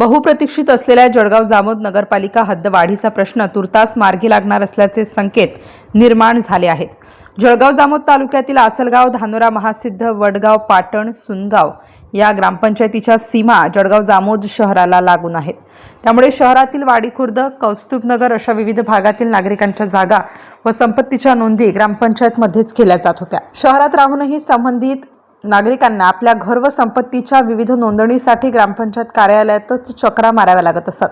बहुप्रतीक्षित असलेल्या जळगाव जामोद नगरपालिका हद्दवाढीचा प्रश्न तुर्तास मार्गी लागणार असल्याचे संकेत निर्माण झाले आहेत. जळगाव जामोद तालुक्यातील आसलगाव धानोरा महासिद्ध वडगाव पाटण सुनगाव या ग्रामपंचायतीच्या सीमा जळगाव जामोद शहराला लागून आहेत. त्यामुळे शहरातील वाडीखुर्द कौस्तुभनगर अशा विविध भागातील नागरिकांच्या जागा व संपत्तीच्या नोंदी ग्रामपंचायतमध्येच केल्या जात होत्या. शहरात राहूनही संबंधित नागरिकांना आपल्या घर व संपत्तीच्या विविध नोंदणीसाठी ग्रामपंचायत कार्यालयातच चक्रा माराव्या लागत असत.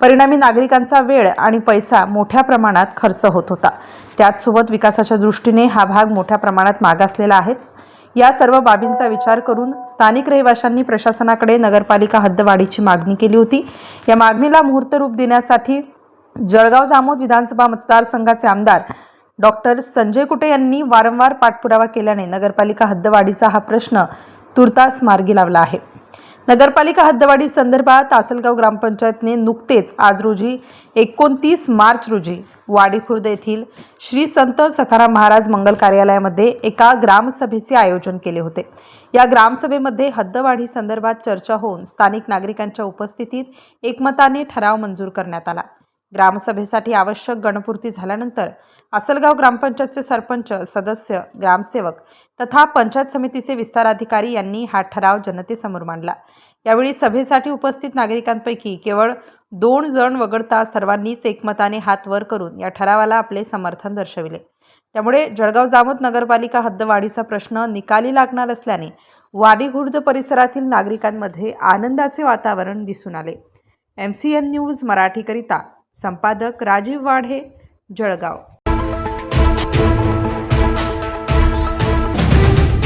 परिणामी नागरिकांचा वेळ आणि पैसा मोठ्या प्रमाणात खर्च होत होता. त्याचसोबत विकासाच्या दृष्टीने हा भाग मोठ्या प्रमाणात मागासलेला आहेच. या सर्व बाबींचा विचार करून स्थानिक रहिवाशांनी प्रशासनाकडे नगरपालिका हद्दवाढीची मागणी केली होती. या मागणीला मुहूर्तरूप देण्यासाठी जळगाव जामोद विधानसभा मतदारसंघाचे आमदार डॉक्टर संजय कुटे यांनी वारंवार पाठपुरावा केल्याने नगरपालिका हद्दवाढीचा हा प्रश्न तुर्तास मार्गी लावला आहे. नगरपालिका हद्दवाढी संदर्भात आसलगाव ग्रामपंचायतने नुकतेच आज रोजी एकोणतीस मार्च रोजी वाडी खुर्द येथील श्री संत सखाराम महाराज मंगल कार्यालयामध्ये एका ग्रामसभेचे आयोजन केले होते. या ग्रामसभेमध्ये हद्दवाढी संदर्भात चर्चा होऊन स्थानिक नागरिकांच्या उपस्थितीत एकमताने ठराव मंजूर करण्यात आला. ग्रामसभेसाठी आवश्यक गणपूर्ती झाल्यानंतर आसलगाव ग्रामपंचायतचे सरपंच सदस्य ग्रामसेवक तथा पंचायत समितीचे विस्ताराधिकारी यांनी हा ठराव जनतेसमोर मांडला. यावेळी सभेसाठी उपस्थित नागरिकांपैकी केवळ दोन जण वगळता सर्वांनीच एकमताने हात वर करून या ठरावाला आपले समर्थन दर्शविले. त्यामुळे जळगाव जामोद नगरपालिका हद्दवाढीचा प्रश्न निकाली लागणार असल्याने वाडीखुर्द परिसरातील नागरिकांमध्ये आनंदाचे वातावरण दिसून आले. एम सी एन न्यूज मराठीकरिता संपादक राजीव वाढे जळगाव.